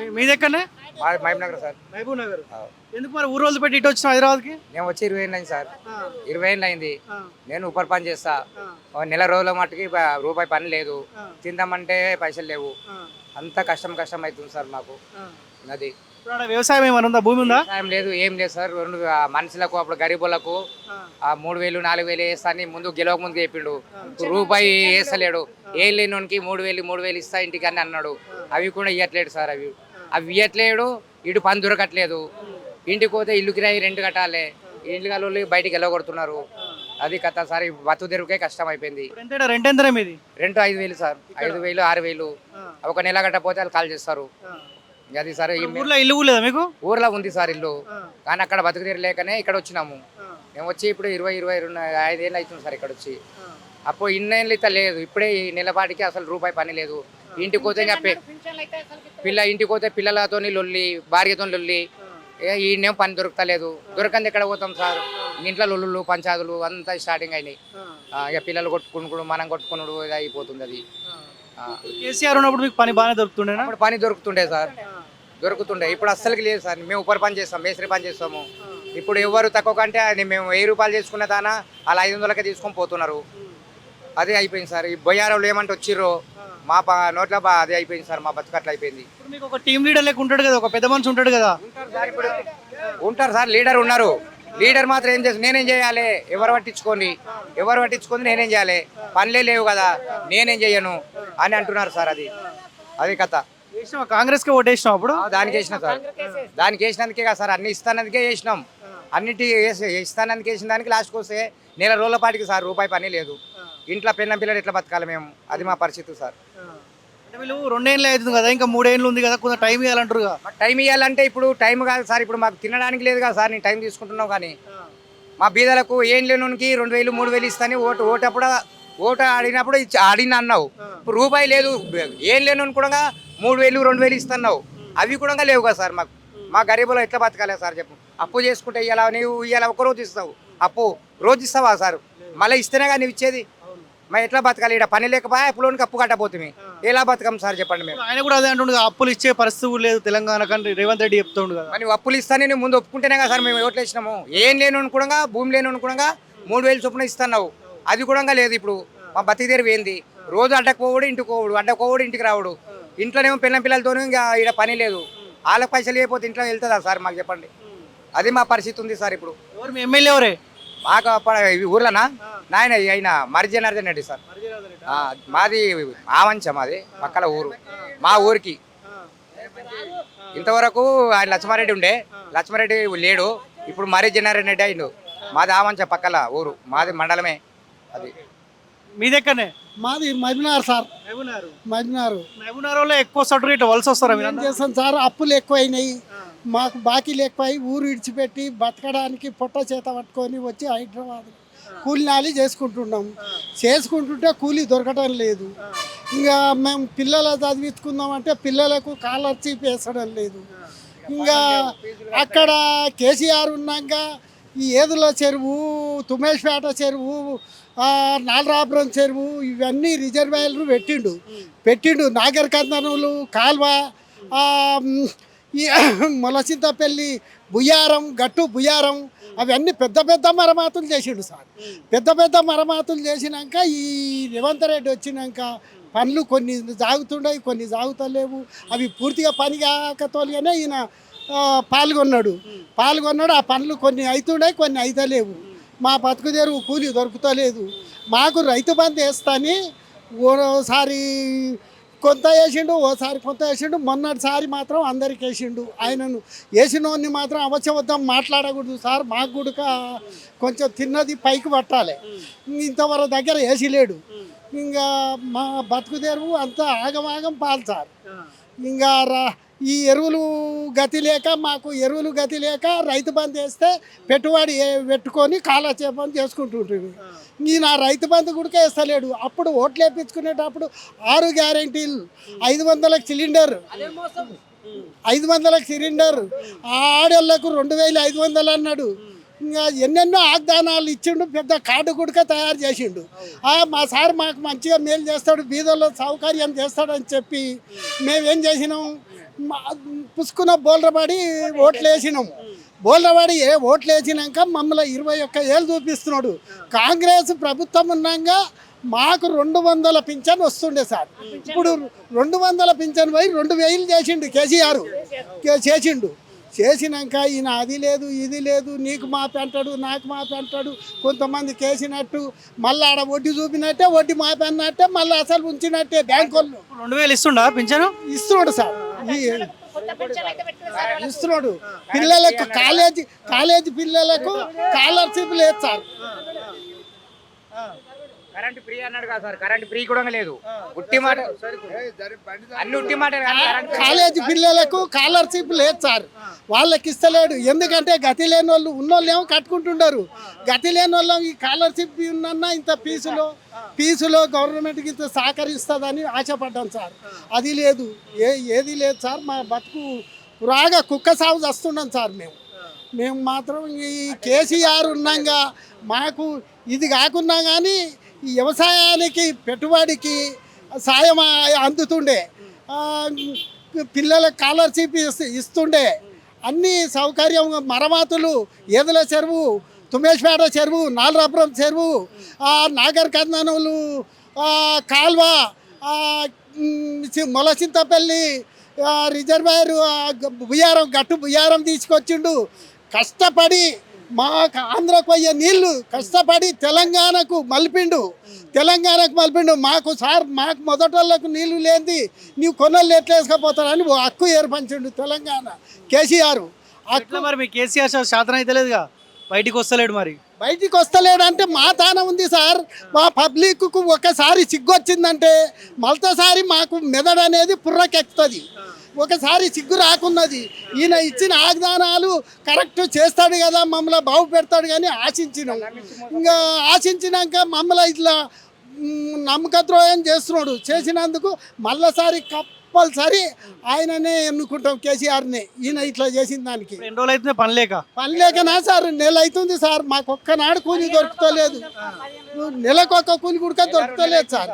మీ- మీది ఎక్కడనే Mahabubnagar sir. Mahabubnagar ఆ. ఎందుకు మరి ఊరు రోజు పెట్టి ఇటు వచ్చిన హైదరాబాద్కి? నేను వచ్చి ఇరవై ఏళ్ళు అయింది సార్. ఇరవై ఏళ్ళు అయింది. నేను ఉపర్ పని చేస్తా. నెల రోజుల మట్టుకి రూపాయి పని లేదు. తిందామంటే పైసలు లేవు. అంత కష్టం కష్టం అవుతుంది సార్ మాకు. అది. వ్యవసాయం ఏమైనా ఉందా? భూమి ఉందా? వ్యవసాయం లేదు ఏం లేదు సార్. రెండు మనుషులకు అప్పుడు గరీబులకు ఆ, మూడు వేలు నాలుగు వేలు వేస్తా అని ముందు గెలవక ముందు చెప్పిండు. రూపాయి వేస్తలేడు. ఏం లేనోనికి మూడు వేలు మూడు వేలు ఇస్తా ఇంటికి అని అన్నాడు. అవి కూడా ఇవ్వట్లేడు సార్ అవి. అవి ఇవ్వట్లేడు ఇటు పని దొరకట్లేదు. ఇంటికి పోతే ఇల్లు కిరాయి రెంట్ కట్టాలి. ఇల్లు కళ్ళు బయటికి వెళ్ళగొడుతున్నారు. అది కథ సార్ బతు తెరువుకే కష్టం అయిపోయింది రెంట్ ఐదు వేలు సార్. ఐదు వేలు ఆరు వేలు. ఒక నెల కట్టపోతే వాళ్ళు కాల్ చేస్తారు. అది సార్ ఊర్లో ఇల్లు లేదా మీకు? ఊర్లో ఉంది సార్ ఇల్లు. కానీ అక్కడ బతుకు తెరు లేకనే ఇక్కడ వచ్చినాము. మేము వచ్చి ఇప్పుడు ఇరవై ఇరవై రెండు ఐదేళ్ళు అవుతుంది సార్ ఇక్కడ వచ్చి. అప్పుడు ఇన్నేళ్ళు ఇట్లా లేదు. ఇప్పుడే ఈ నెలపాటికి అసలు రూపాయి పని లేదు. ఇంటికి పోతే ఇంకా పె- పిల్ల ఇంటికి పోతే పిల్లలతో లొల్లి భార్యతో లొల్లి ఏ ఈయనేం పని దొరుకుతలేదు. దొరకంది ఎక్కడ పోతాం సార్? ఇంట్లో లొల్లులు పంచాదులు అంతా స్టార్టింగ్ అయినాయి. ఆ, ఇక పిల్లలు కొట్టుకునుడు మనం కొట్టుకునుడు ఇది అయిపోతుంది అది. ఆ. కేసీఆర్ ఉన్నప్పుడు మీకు పని బాగానే దొరుకుతుండేనా? అప్పుడు పని దొరుకుతుండే సార్. దొరుకుతుండే. ఇప్పుడు అస్సలకి లేదు సార్. మేము ఉపరి పని చేస్తాం మేస్త్రి పని చేస్తాము. ఇప్పుడు ఎవరు తక్కువ కంటే అది మేము వెయ్యి రూపాయలు చేసుకున్న దానా అలా ఐదు వందలకే తీసుకొని పోతున్నారు. అదే అయిపోయింది సార్. ఈ బొయ్యారాలు ఏమంటే వచ్చిర్రో మా ప నోట్ల బా అదే అయిపోయింది సార్ మా బతుకట్ల అయిపోయింది. ఇప్పుడు మీకు ఒక టీం లీడర్ లెక్క ఉంటాడు కదా ఒక పెద్ద మనిషి ఉంటాడు కదా. ఉంటారు సార్ లీడర్ ఉన్నారు. లీడర్ మాత్రం ఏం చేస్తారు నేనేం చేయాలి? ఎవరు పట్టించుకోండి? ఎవరు పట్టించుకొని నేనేం చేయాలి? పనులే లేవు కదా నేనేం చేయను అని అంటున్నారు సార్ అది. అది కథ. వేసినావా కాంగ్రెస్కి ఓటు వేసినావు అప్పుడు దానికి వేసిన సార్. దానికి వేసినందుకే కదా సార్ అన్ని ఇస్తానందుకే వేసినాం అన్నిటి వేసి- ఇస్తానందుకు వేసిన దానికి లాస్ట్కి వస్తే నెల రోజుల పాటికి సార్ రూపాయి పని లేదు. ఇంట్లో పిల్లం పిల్లలు ఎట్లా బతకాలి మేము? అది మా పరిస్థితి సార్. అంటే వీళ్ళు రెండేళ్ళు అవుతుంది కదా ఇంకా మూడేళ్ళు ఉంది కదా కొంత టైం ఇవ్వాలంటారు టైం ఇవ్వాలంటే ఇప్పుడు టైం కాదు సార్ ఇప్పుడు మాకు తినడానికి లేదు కదా సార్ నేను టైం తీసుకుంటున్నావు కానీ. మా బీదలకు ఏం లేనునికి రెండు వేలు మూడు వేలు ఇస్తాను ఓటు ఓటు అప్పుడు ఓటు ఆడినప్పుడు ఇచ్చి ఆడిన అన్నావు. ఇప్పుడు రూపాయి లేదు ఏం లేను కూడా మూడు వేలు రెండు వేలు ఇస్తున్నావు. అవి కూడా లేవు కదా సార్ మాకు. మా గరీబులో ఎట్లా బతకాలి సార్ చెప్పు. అప్పు చేసుకుంటే ఇలా నీవు ఇవాళ ఒక రోజు ఇస్తావు. అప్పు రోజు ఇస్తావా సార్? మళ్ళీ ఇస్తేనే కానీ నువ్వు ఇచ్చేది. మరి ఎట్లా బతకాలి? ఇక్కడ పని లేకపోయా అప్పులోనికి అప్పు కట్టపోతుంది ఎలా బతకం సార్ చెప్పండి మేము ఆయన కూడా అదే అంటుండు అప్పులు ఇచ్చే పరిస్థితి లేదు తెలంగాణ కానీ రేవంత్ రెడ్డి చెప్తుండు కదా. మరి అప్పులు ఇస్తానే నేను ముందు ఒప్పుకుంటేనే కదా సార్ మేము ఓట్లు వేసినాము. ఏం లేను కూడా భూమి లేను కూడా మూడు వేలు చొప్పున ఇస్తున్నావు. అది కూడా లేదు ఇప్పుడు. మా బతికి తెరువు ఏంది? రోజు అడ్డకపోవడు ఇంటికి పోవడు అడ్డకోవడు ఇంటికి రావడు. ఇంట్లోనేమో పిల్ల పిల్లలతో ఇంకా ఇక్కడ పని లేదు. వాళ్ళకి పైసలు అయిపోతే ఇంట్లో వెళ్తుందా సార్ మాకు చెప్పండి? అది మా పరిస్థితి ఉంది సార్ ఇప్పుడు. ఎవరు మీ ఎమ్మెల్యే ఎవరే? మాకు ఊర్లోనా? నాయన అయిన మర్జనార్దన్ రెడ్డి సార్. మాది ఆమంచం మాది పక్కల ఊరు. మా ఊరికి. ఇంతవరకు ఆయన లక్ష్మారెడ్డి ఉండే. లక్ష్మారెడ్డి లేడు. ఇప్పుడు మరీ జనారెడ్డి రెడ్డి అయిండు. మాది ఆమంచ పక్కల ఊరు. మాది మండలమే అది. మీ దగ్గరనే మాది మబినార్ సార్. మహబూనారులో ఎక్కువ ఇట్లా వలస వస్తారా మీరు చేస్తాం సార్? అప్పులు ఎక్కువైనాయి. మాకు బాకీలు ఎక్కువై ఊరు ఇడిచిపెట్టి బతకడానికి పొట్ట చేత పట్టుకొని వచ్చి హైదరాబాద్ కూలి నాలి చేసుకుంటున్నాం. చేసుకుంటుంటే కూలీ దొరకటం లేదు. ఇంకా మేము పిల్లలు చదివించుకుందామంటే పిల్లలకు కాలర్ పేసడం లేదు. ఇంకా అక్కడ కేసీఆర్ ఉన్నాక ఈ ఏదుల చెరువు తుమేష్పేట చెరువు నాలరాపురం చెరువు ఇవన్నీ రిజర్వాయర్లు పెట్టిండు. పెట్టిండు నాగర్కందనులు కాల్వ ఈ మొలసింతపల్లి బుయ్యారం గట్టు బుయ్యారం అవన్నీ పెద్ద పెద్ద మరమాతులు చేసిండు సార్. పెద్ద పెద్ద మరమాతులు చేసినాక ఈ రేవంత్ రెడ్డి వచ్చినాక పనులు కొన్ని జాగుతుండయి కొన్ని జాగుతలేవు అవి పూర్తిగా పని కాక తోలిగానే ఈయన పాల్గొన్నాడు. పాల్గొన్నాడు ఆ పనులు కొన్ని అవుతుండయి కొన్ని అవుతలేవు మా బతుకు తెరువు కూలి దొరుకుతలేదు. మాకు రైతు బంధు వేస్తాని ఓసారి కొంత వేసిండు ఓసారి కొంత వేసిండు మొన్నటిసారి మాత్రం అందరికి వేసిండు. ఆయనను వేసినోన్ని మాత్రం అవసవద్దాం మాట్లాడకూడదు సార్ మాకు కూడా కొంచెం తిన్నది పైకి పట్టాలి. ఇంతవరకు దగ్గర వేసిలేడు. ఇంకా మా బతుకు తెరువు అంతా ఆగమాగం పాలు సార్. ఇంకా రా- ఈ ఎరువులు గతి లేక మాకు ఎరువులు గతి లేక రైతు బంధు వేస్తే పెట్టుబడి పెట్టుకొని కాలక్షేపం చేసుకుంటుంటుంది. ఈ నా రైతు బంధు కూడా వేస్తలేడు. అప్పుడు ఓట్లు వేపించుకునేటప్పుడు ఆరు గ్యారెంటీలు ఐదు వందల సిలిండర్. ఐదు వందల సిలిండర్. ఆడోళ్ళకు రెండు వేల ఐదు వందలు అన్నాడు. ఇంకా ఎన్నెన్నో వాగ్దానాలు ఇచ్చిండు పెద్ద కార్డు గుడక తయారు చేసిండు. ఆ, మా సార్ మాకు మంచిగా మేలు చేస్తాడు బీదల్లో సౌకర్యం చేస్తాడని చెప్పి మేమేం చేసినాం? పుసుకున్న బోల్రబడి ఓట్లు వేసినాం బోల్రబడి ఏ ఓట్లు వేసినాక మమ్మల్ని ఇరవై ఒక్క ఏళ్ళు చూపిస్తున్నాడు. కాంగ్రెస్ ప్రభుత్వం ఉన్నాగా మాకు రెండు వందల పింఛన్ వస్తుండే సార్. ఇప్పుడు రెండు వందల పింఛన్ పోయి రెండు వేలు చేసిండు కేసీఆర్. చేసిండు. చేసినాక ఈయన అది లేదు ఇది లేదు నీకు మాపి అంటాడు నాకు మాపి అంటాడు కొంతమంది కేసినట్టు మళ్ళీ ఆడ వడ్డీ చూపినట్టే వడ్డీ మాపి అన్నట్టే మళ్ళీ అసలు ఉంచినట్టే బ్యాంక్ వాళ్ళు. రెండు వేలు ఇస్తుండా పింఛను? ఇస్తున్నాడు సార్. ఇస్తున్నాడు. పిల్లలకు కాలేజీ కాలేజీ పిల్లలకు స్కాలర్షిప్ లేదు సార్ కరెంట్ ఫ్రీ అన్నాడు కదా సార్ కరెంట్ ఫ్రీ కూడా లేదు. ఉట్టి మాట అన్ని ఉట్టి మాట కాలేజీ పిల్లలకు స్కాలర్షిప్ లేదు సార్. వాళ్ళకి ఇస్తలేడు. ఎందుకంటే గతి లేని వాళ్ళు ఉన్నోళ్ళు ఏమో కట్టుకుంటుంటారు గతి లేని వాళ్ళం ఈ స్కాలర్షిప్ ఉన్న ఇంత ఫీజులో ఫీజులో గవర్నమెంట్కి ఇంత సహకరిస్తుందని ఆశపడ్డాం సార్. అది లేదు. ఏ ఏది లేదు సార్. మా బతుకు రాగా కుక్క సాగు చేస్తున్నాం సార్ మేము. మేము మాత్రం ఈ కేసీఆర్ ఉన్నాగా మాకు ఇది కాకున్నా కానీ ఈ వ్యవసాయానికి పెట్టుబడికి సాయం అందుతుండే. పిల్లలకు పిల్లల స్కాలర్షిప్ ఇస్తుండే. అన్ని సౌకర్యం మరమాతులు ఏదుల చెరువు తుమ్మేశ్పేట చెరువు నాలరాపురం చెరువు నాగర్ కందనూలు కాల్వ మొలసింతపల్లి మొలచింతపల్లి రిజర్వాయర్ భుయారం గట్టు భుయారం తీసుకొచ్చిండు. కష్టపడి మా ఆంధ్రకు పోయే నీళ్ళు కష్టపడి తెలంగాణకు మలిపిండు. తెలంగాణకు మలిపిండు. మాకు సార్ మాకు మొదటోళ్ళకు నీళ్ళు లేనిది నీవు కొనలు ఎట్లా వేసుకపోతారని ఓ హక్కు ఏర్పరిచిండు తెలంగాణ. కేసీఆర్. ఎట్లా మరి మీ కేసీఆర్ శాతం అయితే లేదుగా? బయటికి వస్తలేడు మరి. బయటికి వస్తలేడంటే మా తాన ఉంది సార్. మా పబ్లిక్కు ఒకసారి సిగ్గొచ్చిందంటే మళ్ళసారి మాకు మెదడు అనేది పుర్రకెక్కుతుంది. ఒకసారి సిగ్గు రాకున్నది. ఈయన ఇచ్చిన వాగ్దానాలు కరెక్ట్ చేస్తాడు కదా మమ్మల్ని బాగు పెడతాడు కానీ ఆశించినాం ఇంకా ఆశించినాక మమ్మల్ని ఇట్లా నమ్మకద్రోహం చేస్తున్నాడు. చేసినందుకు మళ్ళసారి కంపల్సరీ ఆయననే ఎన్నుకుంటాం కేసీఆర్ని. ఈయన ఇట్లా చేసిన దానికి. ఇప్పుడు ఎన్ని రోజులు అవుతుంది పని లేక? పని లేకనా సార్? నెల అవుతుంది సార్. మాకు ఒక్కనాడు కూలి దొరుకుతలేదు. నెలకు ఒక్క కూలి కూడా దొరుకుతలేదు సార్.